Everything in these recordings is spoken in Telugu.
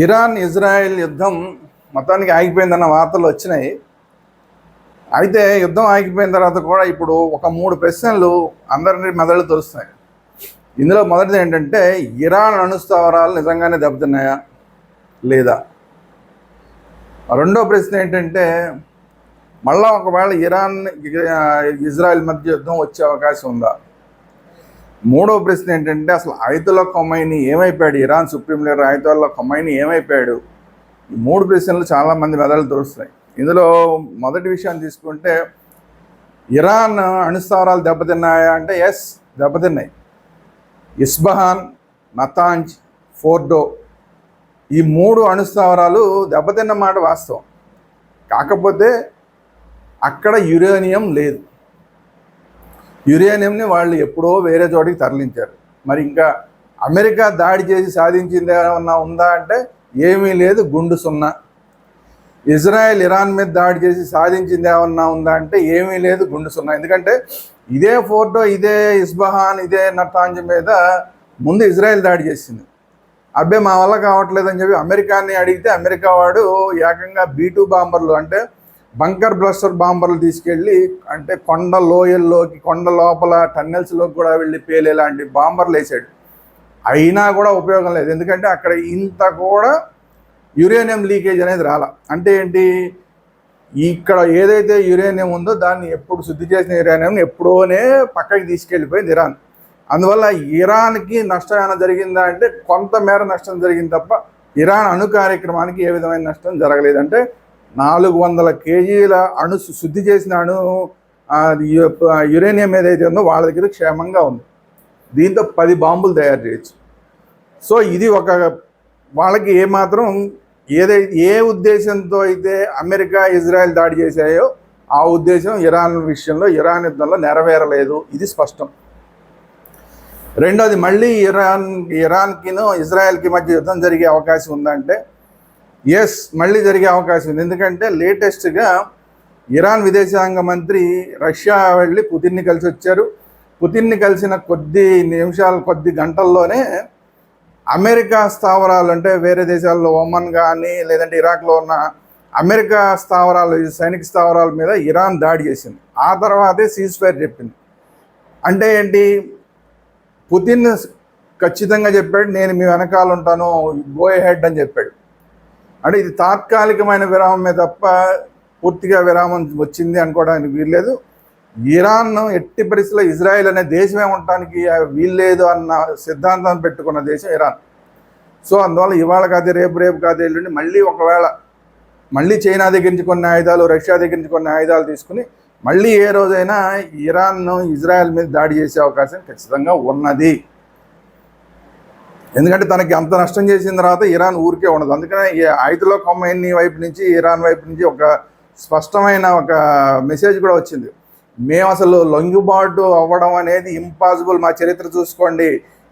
ఇరాన్ ఇజ్రాయెల్ యుద్ధం మొత్తానికి ఆగిపోయిందన్న వార్తలు వచ్చినాయి. అయితే యుద్ధం ఆగిపోయిన తర్వాత కూడా ఇప్పుడు ఒక మూడు ప్రశ్నలు అందరినీ మెదళ్ళు తోస్తున్నాయి ఇందులో మొదటిది ఏంటంటే ఇరాన్ అణుస్థావరాలు నిజంగానే దెబ్బతిన్నాయా? లేదా? రెండో ప్రశ్న ఏంటంటే మళ్ళా ఒకవేళ ఇరాన్ ఇజ్రాయెల్ మధ్య యుద్ధం వచ్చే అవకాశం ఉందా? మూడో ప్రశ్న ఏంటంటే అసలు ఆయుతుల్లా కొమ్మైని ఏమైపోయాడు? Iran supreme leader Ayatollah Khomeini ఏమైపోయాడు? ఈ మూడు ప్రశ్నలు చాలామంది మెదళ్ళు దొరుకుతున్నాయి ఇందులో మొదటి విషయాన్ని తీసుకుంటే ఇరాన్ అణుస్థావరాలు దెబ్బతిన్నాయా అంటే ఎస్ దెబ్బతిన్నాయి. ఇస్బహాన్ నతాంజ్ ఫోర్డో ఈ మూడు అణుస్థావరాలు దెబ్బతిన్న మాట వాస్తవం. కాకపోతే అక్కడ యురేనియం లేదు. యురేనియంని వాళ్ళు ఎప్పుడో వేరే చోటికి తరలించారు. మరి ఇంకా అమెరికా దాడి చేసి సాధించింది ఏమన్నా ఉందా అంటే ఏమీ లేదు గుండు సున్నా. ఇజ్రాయెల్ ఇరాన్ మీద దాడి చేసి సాధించింది ఏమన్నా ఉందా అంటే ఏమీ లేదు గుండు సున్నా. ఎందుకంటే ఇదే ఫోర్డో ఇదే ఇస్బహాన్ ఇదే నటాంజ్ మీద ముందు ఇజ్రాయెల్ దాడి చేసింది. అబ్బే మా వల్ల కావట్లేదని చెప్పి అమెరికాని అడిగితే అమెరికా వాడు ఏకంగా బీ టూ బాంబర్లు అంటే బంకర్ బ్లస్టర్ బాంబర్లు తీసుకెళ్ళి అంటే కొండ లోయల్లోకి కొండ లోపల టన్నెల్స్లోకి కూడా వెళ్ళి పేలేలాంటి బాంబర్లు వేసాడు. అయినా కూడా ఉపయోగం లేదు. ఎందుకంటే అక్కడ ఇంత కూడా యురేనియం లీకేజ్ అనేది రాలా. అంటే ఏంటి? ఇక్కడ ఏదైతే యురేనియం ఉందో దాన్ని ఎప్పుడు శుద్ధి చేసిన యురేనియం ఎప్పుడోనే పక్కకి తీసుకెళ్ళిపోయింది ఇరాన్. అందువల్ల ఇరాన్కి నష్టం ఏమైనా జరిగిందా అంటే కొంతమేర నష్టం జరిగింది తప్ప ఇరాన్ అణు కార్యక్రమానికి ఏ విధమైన నష్టం జరగలేదంటే నాలుగు వందల కేజీల అణు శుద్ధి చేసిన అణు యురేనియం ఏదైతే ఉందో వాళ్ళ దగ్గర క్షేమంగా ఉంది. దీంతో పది బాంబులు తయారు చేయొచ్చు. సో ఇది ఒక వాళ్ళకి ఏమాత్రం ఏదైతే ఏ ఉద్దేశంతో అయితే అమెరికా ఇజ్రాయెల్ దాడి చేశాయో ఆ ఉద్దేశం ఇరాన్ విషయంలో ఇరాన్ యుద్ధంలో నెరవేరలేదు. ఇది స్పష్టం. రెండోది మళ్ళీ ఇరాన్ ఇరాన్కిను ఇజ్రాయెల్కి మధ్య యుద్ధం జరిగే అవకాశం ఉందంటే ఎస్ మళ్ళీ జరిగే అవకాశం ఉంది. ఎందుకంటే లేటెస్ట్గా ఇరాన్ విదేశాంగ మంత్రి రష్యా వెళ్ళి పుతిన్ని కలిసి వచ్చారు. పుతిన్ని కలిసిన కొద్ది నిమిషాలు కొద్ది గంటల్లోనే అమెరికా స్థావరాలు అంటే వేరే దేశాల్లో ఒమన్ కానీ లేదంటే ఇరాక్లో ఉన్న అమెరికా స్థావరాలు సైనిక స్థావరాల మీద ఇరాన్ దాడి చేసింది. ఆ తర్వాతే సీజ్ ఫైర్ చెప్పింది. అంటే ఏంటి? పుతిన్ ఖచ్చితంగా చెప్పాడు నేను మీ వెనకాల ఉంటాను గో హెడ్ అని చెప్పాడు. అంటే ఇది తాత్కాలికమైన విరామమే తప్ప పూర్తిగా విరామం వచ్చింది అనుకోవడానికి వీల్లేదు. ఇరాన్ ఎట్టి పరిస్థితుల్లో ఇజ్రాయెల్ అనే దేశమే ఉండటానికి వీల్లేదు అన్న సిద్ధాంతం పెట్టుకున్న దేశం ఇరాన్. సో అందువల్ల ఇవాళ కాదు రేపు రేపు కాదు ఎల్లుండి మళ్ళీ ఒకవేళ మళ్ళీ చైనా దగ్గర నుంచి కొన్ని ఆయుధాలు రష్యా దగ్గర నుంచి కొన్ని ఆయుధాలు తీసుకుని మళ్ళీ ఏ రోజైనా ఇరాన్ను ఇజ్రాయెల్ మీద దాడి చేసే అవకాశం ఖచ్చితంగా ఉన్నది. ఎందుకంటే తనకి అంత నష్టం చేసిన తర్వాత ఇరాన్ ఊరికే ఉండదు. అందుకనే ఈ ఆయుధలో కొమ్మైని వైపు నుంచి ఇరాన్ వైపు నుంచి ఒక స్పష్టమైన ఒక మెసేజ్ కూడా వచ్చింది. మేము అసలు లొంగిబాటు అవ్వడం అనేది ఇంపాసిబుల్ మా చరిత్ర చూసుకోండి.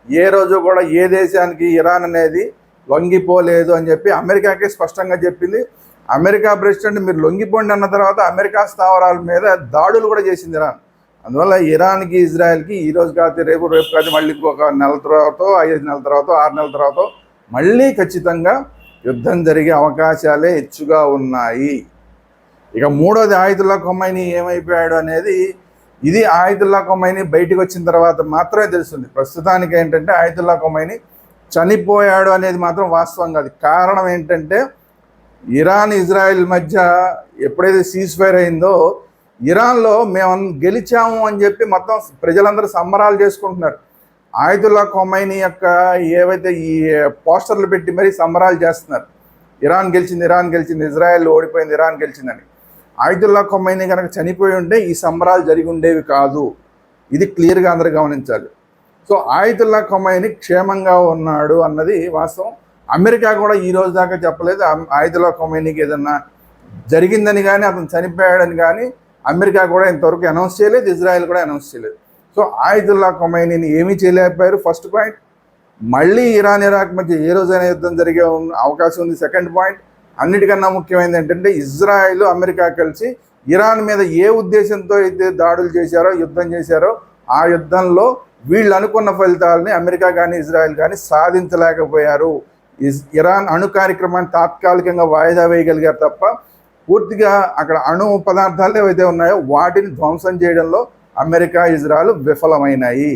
ఏ రోజు కూడా ఏ దేశానికి ఇరాన్ అనేది లొంగిపోలేదు అని చెప్పి అమెరికాకి స్పష్టంగా చెప్పింది. అమెరికా ప్రెసిడెంట్ మీరు లొంగిపోండి అన్న తర్వాత అమెరికా స్థావరాల మీద దాడులు కూడా చేసింది ఇరాన్. అందువల్ల ఇరాన్కి ఇజ్రాయెల్కి ఈ రోజు కాదు రేపు రేపు కాదు మళ్ళీ ఒక నెల తర్వాత ఐదు నెలల తర్వాత ఆరు నెలల తర్వాత మళ్ళీ ఖచ్చితంగా యుద్ధం జరిగే అవకాశాలే హెచ్చుగా ఉన్నాయి. ఇక మూడోది ఆయుధుల్లా కొమ్మైని ఏమైపోయాడు అనేది ఇది ఆయుధుల్లా కొమ్మైని బయటకు వచ్చిన తర్వాత మాత్రమే తెలుస్తుంది. ప్రస్తుతానికి ఏంటంటే ఆయుధుల్లా కొమ్మైని చనిపోయాడు అనేది మాత్రం వాస్తవం కాదు. కారణం ఏంటంటే ఇరాన్ ఇజ్రాయెల్ మధ్య ఎప్పుడైతే సీజ్ ఫైర్ అయిందో ఇరాన్లో మేము గెలిచాము అని చెప్పి మొత్తం ప్రజలందరూ సంబరాలు చేసుకుంటున్నారు. ఆయుధుల్లా కొమైని యొక్క ఏవైతే ఈ పోస్టర్లు పెట్టి మరీ సంబరాలు చేస్తున్నారు. ఇరాన్ గెలిచింది ఇరాన్ గెలిచింది ఇజ్రాయెల్ ఓడిపోయింది ఇరాన్ గెలిచిందని. ఆయుధుల్లా కొమ్మైని కనుక చనిపోయి ఉంటే ఈ సంబరాలు జరిగి ఉండేవి కాదు. ఇది క్లియర్గా అందరూ గమనించాలి. సో ఆయుధుల్లా కొమైని క్షేమంగా ఉన్నాడు అన్నది వాస్తవం. అమెరికా కూడా ఈ రోజు దాకా చెప్పలేదు. ఆయుధుల్లా కొమ్మైనికి ఏదన్నా జరిగిందని కానీ అతను చనిపోయాడని కానీ అమెరికా కూడా ఇంతవరకు అనౌన్స్ చేయలేదు ఇజ్రాయెల్ కూడా అనౌన్స్ చేయలేదు. సో ఆయుధుల్లా కొమైనీని ఏమీ చేయలేకపోయారు. ఫస్ట్ పాయింట్ మళ్ళీ ఇరాన్ ఇరాక్ మధ్య ఏ రోజైనా యుద్ధం జరిగే అవకాశం ఉంది. సెకండ్ పాయింట్ అన్నిటికన్నా ముఖ్యమైనది ఏంటంటే ఇజ్రాయెల్ అమెరికా కలిసి ఇరాన్ మీద ఏ ఉద్దేశంతో అయితే దాడులు చేశారో యుద్ధం చేశారో ఆ యుద్ధంలో వీళ్ళు అనుకున్న ఫలితాలని అమెరికా కానీ ఇజ్రాయెల్ కానీ సాధించలేకపోయారు. ఇరాన్ అణు కార్యక్రమాన్ని తాత్కాలికంగా వాయిదా వేయగలిగారు తప్ప పూర్తిగా అక్కడ అణు పదార్థాలు ఏవైతే ఉన్నాయో వాటిని ధ్వంసం చేయడంలో అమెరికా ఇజ్రాయెల్ విఫలమైనాయి.